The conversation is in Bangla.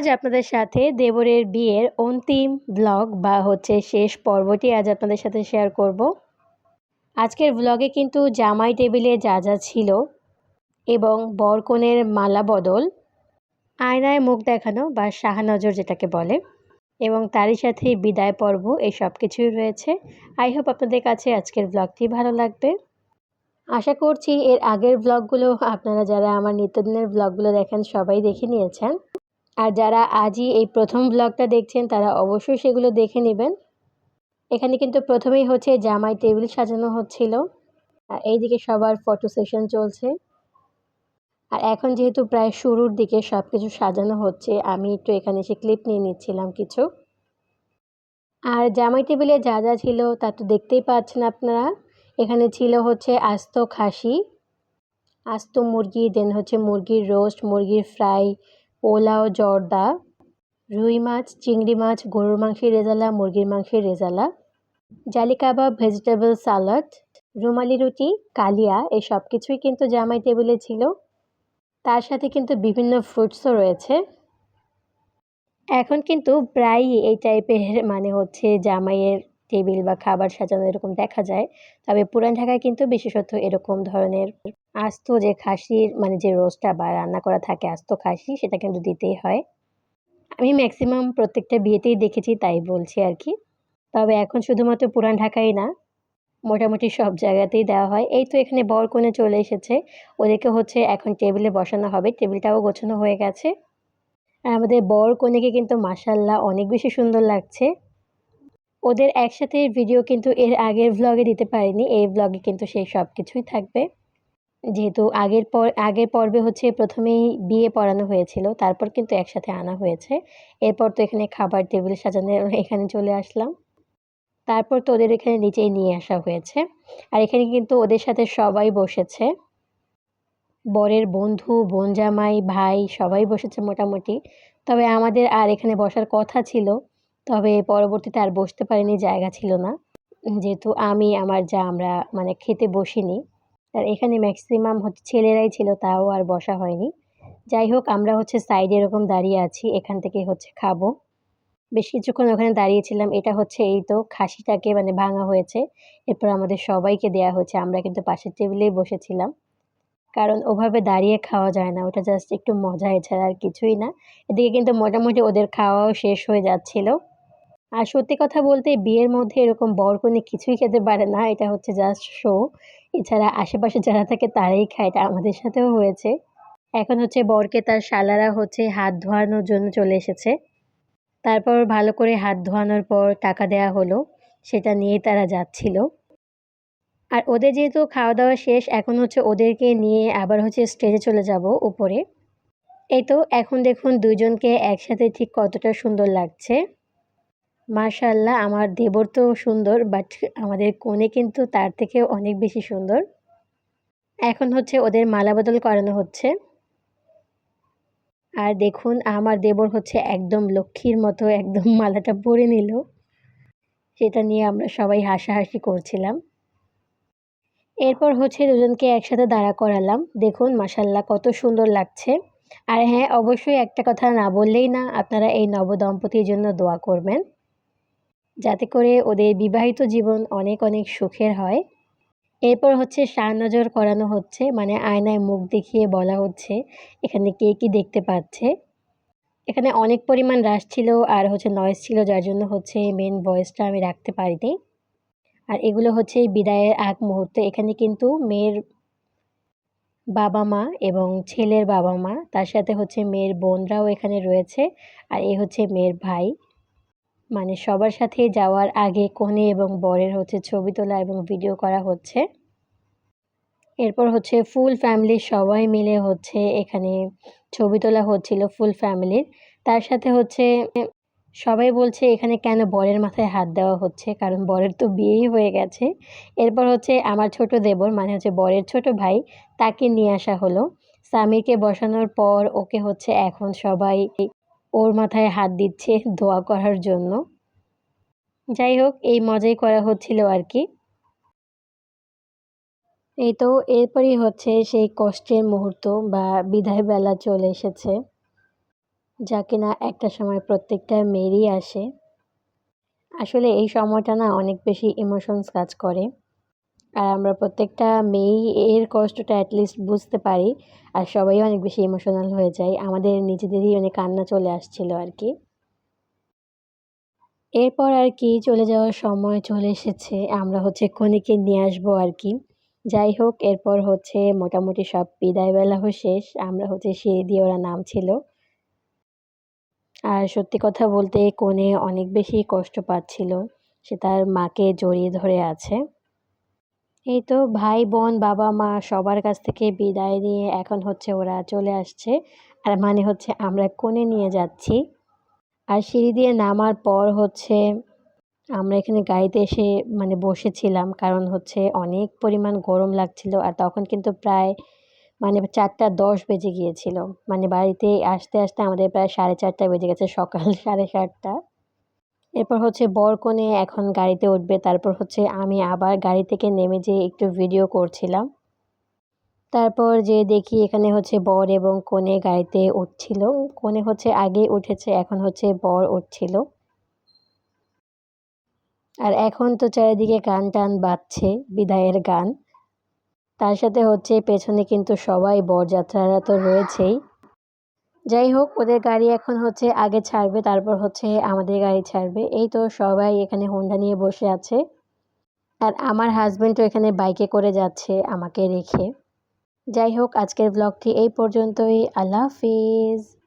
আজ আপনাদের সাথে দেবরের বিয়ের অন্তিম ব্লগ বা হচ্ছে শেষ পর্বটি আজ আপনাদের সাথে শেয়ার করব। আজকের ব্লগে কিন্তু জামাই টেবিলে যা যা ছিল এবং বরকনের মালা বদল, আয়নায় মুখ দেখানো বা শাহানজর যেটাকে বলে, এবং তারই সাথে বিদায় পর্ব এই সব কিছুই রয়েছে। আই হোপ আপনাদের কাছে আজকের ব্লগটি ভালো লাগবে। আশা করছি এর আগের ব্লগগুলো আপনারা যারা আমার নিত্যদিনের ব্লগগুলো দেখেন সবাই দেখে নিয়েছেন। আর যারা আজই এই প্রথম ব্লগটা দেখছেন, তারা অবশ্যই সেগুলো দেখে নেবেন। এখানে কিন্তু প্রথমেই হচ্ছে জামাই টেবিল সাজানো হচ্ছিল। আর এইদিকে সবার ফটো সেশন চলছে। আর এখন যেহেতু প্রায় শুরুর দিকে সব কিছু সাজানো হচ্ছে, আমি একটু এখানে এসে ক্লিপ নিয়ে নিচ্ছিলাম কিছু। আর জামাই টেবিলে যা যা ছিল, তা তো দেখতেই পাচ্ছেন আপনারা। এখানে ছিল হচ্ছে আস্ত খাসি, আস্ত মুরগি দেন হচ্ছে মুরগির রোস্ট মুরগির ফ্রাই পোলাও, জর্দা, রুই মাছ, চিংড়ি মাছ, গরুর মাংসের রেজালা, মুরগির মাংসের রেজালা, জালি কাবাব ভেজিটেবল সালাড রুমালি রুটি, কালিয়া, এই সব কিছুই কিন্তু জামাই টেবিলে ছিল। তার সাথে কিন্তু বিভিন্ন ফ্রুটসও রয়েছে। এখন কিন্তু প্রায়ই এই টাইপের মানে হচ্ছে জামাইয়ের টেবিল বা খাবার সাজানো এরকম দেখা যায়। তবে পুরান ঢাকায় কিন্তু বিশেষত এরকম ধরনের আস্ত যে খাসির মানে যে রোস্টটা বা রান্না করা থাকে আস্ত খাসি, সেটা কিন্তু দিতেই হয়। আমি ম্যাক্সিমাম প্রত্যেকটা বিয়েতেই দেখেছি তাই বলছি আর কি। তবে এখন শুধুমাত্র পুরান ঢাকাই না, মোটামুটি সব জায়গাতেই দেওয়া হয়। এই তো এখানে বর কোণে চলে এসেছে। ওদেরকে হচ্ছে এখন টেবিলে বসানো হবে। টেবিলটাও গোছানো হয়ে গেছে। আর আমাদের বর কনেকে কিন্তু মাসাল্লাহ অনেক বেশি সুন্দর লাগছে। ওদের একসাথে ভিডিও কিন্তু এর আগের ভ্লগে দিতে পারিনি। এই ভ্লগে কিন্তু সেই সব কিছুই থাকবে। যেহেতু আগের পর, আগের পর্বে হচ্ছে প্রথমেই বিয়ে পড়ানো হয়েছিল, তারপর কিন্তু একসাথে আনা হয়েছে। এরপর তো এখানে খাবার টেবিল সাজানো এখানে চলে আসলাম। তারপর তো ওদের এখানে নিচেই নিয়ে আসা হয়েছে। আর এখানে কিন্তু ওদের সাথে সবাই বসেছে। বরের বন্ধু, বোন জামাই, ভাই সবাই বসেছে মোটামুটি। তবে আমাদের আর এখানে বসার কথা ছিল। তবে পরবর্তীতে আর বসতে পারিনি, জায়গা ছিল না। যেহেতু আমি, আমার যা, আমরা মানে খেতে বসিনি। আর এখানে ম্যাক্সিমাম হচ্ছে ছেলেরাই ছিল, তাও আর বসা হয়নি। যাই হোক, আমরা হচ্ছে সাইডে এরকম দাঁড়িয়ে আছি, এখান থেকে হচ্ছে খাব। বেশ কিছুক্ষণ ওখানে দাঁড়িয়েছিলাম, এটা হচ্ছে এই তো খাসিটাকে মানে ভাঙা হয়েছে। এরপর আমাদের সবাইকে দেয়া হয়েছে, আমরা কিন্তু পাশের টেবিলেই বসেছিলাম। কারণ ওভাবে দাঁড়িয়ে খাওয়া যায় না, ওটা জাস্ট একটু মজা, এছাড়া আর কিছুই না। এদিকে কিন্তু মোটামুটি ওদের খাওয়াও শেষ হয়ে যাচ্ছিল। আর সত্যি কথা বলতে বিয়ের মধ্যে এরকম বরকনে কিছুই খেতে পারে না, এটা হচ্ছে জাস্ট শো এছাড়া আশেপাশে যারা থাকে তারাই খায়, এটা আমাদের সাথেও হয়েছে। এখন হচ্ছে বরকে তার শালারা হচ্ছে হাত ধোয়ানোর জন্য চলে এসেছে। তারপর ভালো করে হাত ধোয়ানোর পর টাকা দেয়া হলো, সেটা নিয়ে তারা যাচ্ছিল। আর ওদের যেহেতু খাওয়া দাওয়া শেষ, এখন হচ্ছে ওদেরকে নিয়ে আবার হচ্ছে স্টেজে চলে যাব উপরে। এই তো, এখন দেখুন দুজনকে একসাথে ঠিক কতটা সুন্দর লাগছে। মার্শাল্লাহ আমার দেবর তো সুন্দর বাট আমাদের কোণে কিন্তু তার থেকে অনেক বেশি সুন্দর। এখন হচ্ছে ওদের মালা বদল করানো হচ্ছে। আর দেখুন, আমার দেবর হচ্ছে একদম লক্ষ্মীর মতো একদম মালাটা পরে নিল। সেটা নিয়ে আমরা সবাই হাসাহাসি করছিলাম। এরপর হচ্ছে দুজনকে একসাথে দাঁড়া করালাম। দেখুন মাসাল্লাহ কত সুন্দর লাগছে। আর হ্যাঁ অবশ্যই একটা কথা না বললেই না, আপনারা এই নবদম্পতির জন্য দোয়া করবেন। যাতে করে ওদের বিবাহিত জীবন অনেক অনেক সুখের হয়। এরপর হচ্ছে নজর করানো হচ্ছে মানে আয়নায় মুখ দেখিয়ে বলা হচ্ছে, এখানে কে কী দেখতে পাচ্ছে। এখানে অনেক পরিমাণ রাশ ছিল আর হচ্ছে নয়েজ ছিল, যার জন্য হচ্ছে মেন ভয়েসটা আমি রাখতে পারিনি। আর এগুলো হচ্ছে বিদায়ের আগ মুহূর্তে। এখানে কিন্তু মেয়ের বাবা মা এবং ছেলের বাবা মা, তার সাথে হচ্ছে মেয়ের বোনরাও এখানে রয়েছে। আর এ হচ্ছে মেয়ের ভাই। মানে সবার সাথে যাওয়ার আগে কনে এবং বরের হচ্ছে ছবি তোলা এবং ভিডিও করা হচ্ছে। এরপর হচ্ছে ফুল ফ্যামিলির সবাই মিলে হচ্ছে এখানে ছবি তোলা হচ্ছিল ফুল ফ্যামিলির তার সাথে হচ্ছে সবাই বলছে এখানে কেন বরের মাথায় হাত দেওয়া হচ্ছে? কারণ বরের তো বিয়েই হয়ে গেছে। এরপর হচ্ছে আমার ছোট দেবর মানে হচ্ছে বরের ছোট ভাই, তাকে নিয়ে আসা হলো। স্বামীকে বসানোর পর ওকে হচ্ছে এখন সবাই ওর মাথায় হাত দিচ্ছে দোয়া করার জন্য। যাই হোক, এই মজাই করা হচ্ছিল আর কি। এই তো, এরপরই হচ্ছে সেই কষ্টের মুহূর্ত বা বিদায় বেলা চলে এসেছে, যা কিনা একটা সময় প্রত্যেকটা মেয়েরই আসে। আসলে এই সময়টা না অনেক বেশি ইমোশনস কাজ করে। আর আমরা প্রত্যেকটা মেয়েই এর কষ্টটা অ্যাটলিস্ট বুঝতে পারি। আর সবাই অনেক বেশি ইমোশনাল হয়ে যায়। আমাদের নিজেদেরই অনেক কান্না চলে আসছিল আর কি। এরপর আর কি চলে যাওয়ার সময় চলে এসেছে। আমরা হচ্ছে কনেকে নিয়ে আসব আর কি। যাই হোক, এরপর হচ্ছে মোটামুটি সব বিদায়বেলাও শেষ। আমরা হচ্ছে সিঁড়ি দিয়ে ওরা নামছিল। আর সত্যি কথা বলতে কনে অনেক বেশি কষ্ট পাচ্ছিল। সে তার মাকে জড়িয়ে ধরে আছে। এই তো ভাই, বোন, বাবা, মা সবার কাছ থেকে বিদায় নিয়ে এখন হচ্ছে ওরা চলে আসছে। আর মানে হচ্ছে আমরা কোণে নিয়ে যাচ্ছি। আর সিঁড়ি দিয়ে নামার পর হচ্ছে আমরা এখানে গাড়িতে এসে মানে বসেছিলাম। কারণ হচ্ছে অনেক পরিমাণ গরম লাগছিল। আর তখন কিন্তু প্রায় মানে চারটা দশ বেজে গিয়েছিল। মানে বাড়িতে আসতে আসতে আমাদের প্রায় সাড়ে চারটা বেজে গেছে। সকাল সাড়ে সাতটা। এরপর হচ্ছে বর কনে এখন গাড়িতে উঠবে, তারপর হচ্ছে আমি আবার গাড়ি থেকে নেমে যেয়ে একটু ভিডিও করছিলাম। তারপর যে দেখি এখানে হচ্ছে বর এবং কনে গাড়িতে উঠছিল। কনে হচ্ছে আগে উঠেছে, এখন হচ্ছে বর উঠছিল। আর এখন তো চারিদিকে গান টান বাজছে, বিদায়ের গান। তার সাথে হচ্ছে পেছনে কিন্তু সবাই বরযাত্রারা তো রয়েছেই। যাই হোক, ওদের গাড়ি এখন হচ্ছে আগে ছাড়বে, তারপর হচ্ছে আমাদের গাড়ি ছাড়বে। এই তো সবাই এখানে হোন্ডা নিয়ে বসে আছে। আর আমার হাজব্যান্ডও এখানে বাইকে করে যাচ্ছে আমাকে রেখে। যাই হোক, আজকের ব্লগটি এই পর্যন্তই। আল্লাহ হাফিজ।